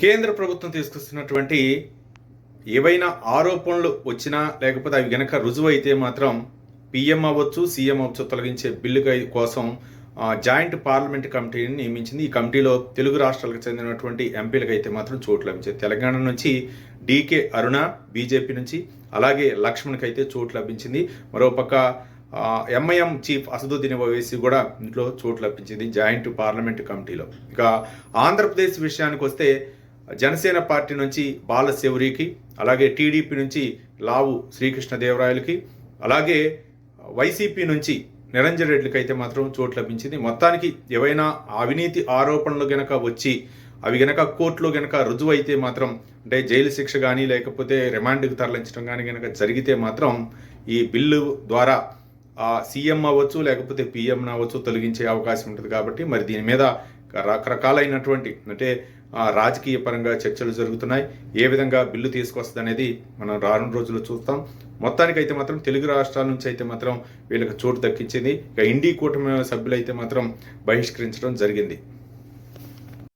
కేంద్ర ప్రభుత్వం తీసుకొస్తున్నటువంటి ఏవైనా ఆరోపణలు వచ్చినా లేకపోతే అవి గనక రుజువు అయితే మాత్రం పిఎం అవ్వచ్చు సీఎం అవ్వచ్చు తొలగించే బిల్లు కోసం జాయింట్ పార్లమెంట్ కమిటీని నియమించింది. ఈ కమిటీలో తెలుగు రాష్ట్రాలకు చెందినటువంటి ఎంపీలకు అయితే మాత్రం చోటు లభించింది తెలంగాణ నుంచి డీకే అరుణ బీజేపీ నుంచి అలాగే లక్ష్మణ్కి అయితే చోటు లభించింది. మరోపక్క ఎంఐఎం చీఫ్ అసదుద్దీన్ ఓవైసీ కూడా ఇంట్లో చోటు లభించింది జాయింట్ పార్లమెంట్ కమిటీలో. ఇక ఆంధ్రప్రదేశ్ విషయానికి వస్తే జనసేన పార్టీ నుంచి బాలశౌరికి అలాగే టీడీపీ నుంచి లావు శ్రీకృష్ణదేవరాయలకి అలాగే వైసీపీ నుంచి నిరంజన్ రెడ్డికి అయితే మాత్రం చోటు లభించింది. మొత్తానికి ఏవైనా అవినీతి ఆరోపణలు గనక వచ్చి అవి గనక కోర్టులో గనక రుజువు అయితే మాత్రం అంటే జైలు శిక్ష కానీ లేకపోతే రిమాండ్కి తరలించడం కానీ గనక జరిగితే మాత్రం ఈ బిల్లు ద్వారా ఆ సీఎం అవ్వచ్చు లేకపోతే పిఎం అవ్వచ్చు తొలగించే అవకాశం ఉంటుంది కాబట్టి మరి దీని మీద రకరకాలైనటువంటి అంటే రాజకీయ పరంగా చర్చలు జరుగుతున్నాయి. ఏ విధంగా బిల్లు తీసుకొస్తుంది అనేది మనం రానున్న రోజుల్లో చూస్తాం. మొత్తానికైతే మాత్రం తెలుగు రాష్ట్రాల నుంచి అయితే మాత్రం వీళ్ళకి చోటు దక్కించింది. ఇక ఇండి కూటమి సభ్యులైతే మాత్రం బహిష్కరించడం జరిగింది.